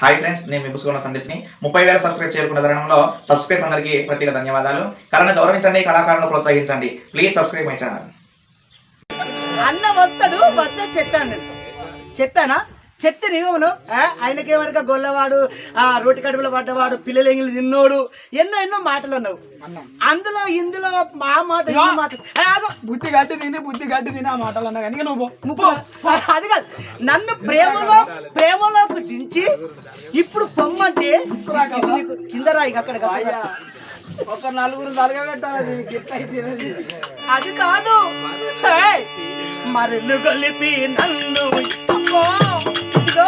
Hi friends నేను మీ పుసుకున్న సందీప్ని. ముప్పై వేల సబ్స్క్రైబ్ చేరుకున్న తరుణంలో సబ్స్క్రైబ్ అందరికీ ప్రత్యేక ధన్యవాదాలు. కళను గౌరవించండి కళాకారులను ప్రోత్సహించండి. ప్లీజ్ సబ్స్క్రైబ్ మై ఛానల్ అన్న వస్తాడు వద్ద చెప్పాను చెప్పానా? చెప్తే నీవను ఆయనకేమనక గొల్లవాడు ఆ రోటి కడుపులో పడ్డవాడు పిల్లలు ఎంగిలి తిన్నోడు ఎన్నో ఎన్నో మాటలు ఉన్నావు అందులో ఇందులో మా మాట ఈ. బుద్ధి గడ్డి తిని బుద్ధి గడ్డి తిని ఆ మాటలు అన్నా కానీ నువ్వు. అది కాదు నన్ను ప్రేమలో ప్రేమలోకి దించి ఇప్పుడు పొమ్మంటే నీకు కింద రాయి అక్కడ. ఒక నలుగురు నలగబెట్టాలి అది కాదు! మరలు గొలిపి నన్ను అమ్మో! ఇదిగో.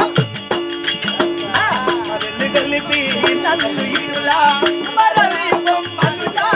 ఆ, మరలు గొలిపి నన్ను ఇటులా మరలి బొమ్మలుగా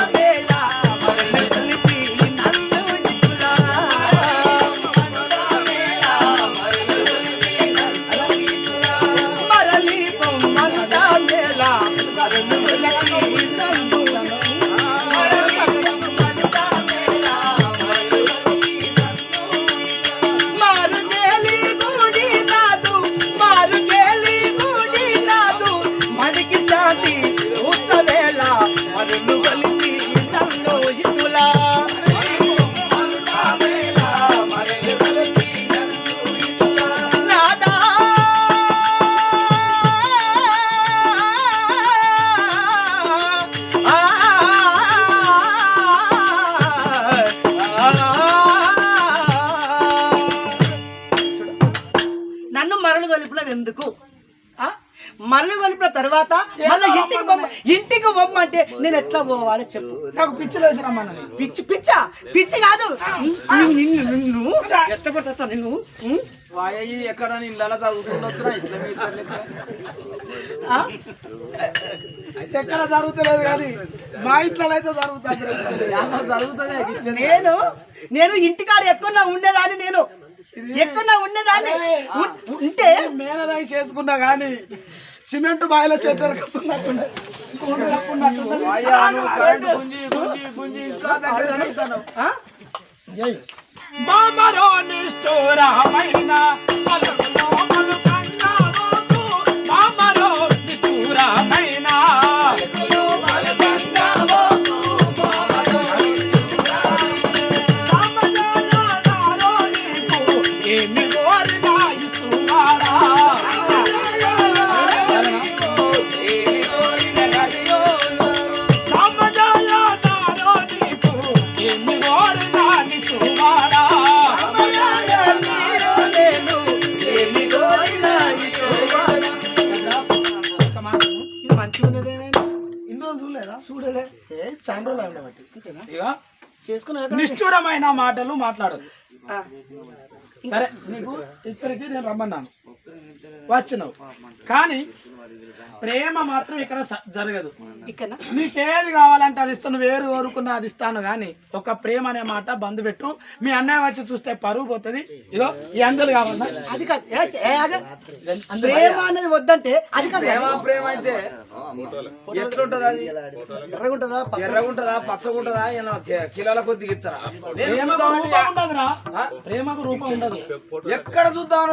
ఎందుకు? మరలు గొలిపిన తర్వాత మళ్ళీ ఇంటికి బొమ్మ ఇంటికి బొమ్మ అంటే నేను ఎట్లా పోవాలి చెప్పు. నాకు పిచ్చిలు వేసి రమ్మన్నది పిచ్చి పిచ్చా? పిచ్చి కాదు. నిన్ను నిన్ను నిన్ను? వాయి ఎక్కడ ఇళ్ళ? అయితే ఎక్కడ జరుగుతలేదు కానీ మా ఇంట్లో అయితే జరుగుతుంది జరుగుతుంది. నేను నేను ఇంటికాడ ఎక్కువ ఉండేదాన్ని నేను. ఎక్కువ ఉండేదాన్ని ఉం- ఉంటే మేనదాయి చేసుకున్నా కానీ సిమెంట్ బాయిలో చేతులు ఆ? ఇక నిష్ఠురమైన మాటలు మాట్లాడదు సరే నీకు ఇక్కడికి నేను రమ్మన్నాను. వచ్చినావు. కానీ ప్రేమ మాత్రం ఇక్కడ జరగదు. ఇక్కడ? నీకేది కావాలంటే అది ఇస్తాను వేరు కోరుకున్న అది ఇస్తాను కానీ ఒక ప్రేమ అనే మాట బంద్ పెట్టు. మీ అన్నయ్య వచ్చి చూస్తే పరువు పోతుంది. ఇగో ఈ అందరు కావాలన్నా అది కాదు. ప్రేమ అనేది వద్దంటే అది కాదు. ప్రేమ అయితే ఎట్లుంటది అది? ఎర్రగుంటుందా? ఎర్రగుంటదా? పచ్చగుంటదా? కిలోల కొద్దిగా ఇస్తారా? ప్రేమకు రూపం ఉండదురా. ప్రేమకు రూపం ఉండదు. ఎక్కడ చూద్దామని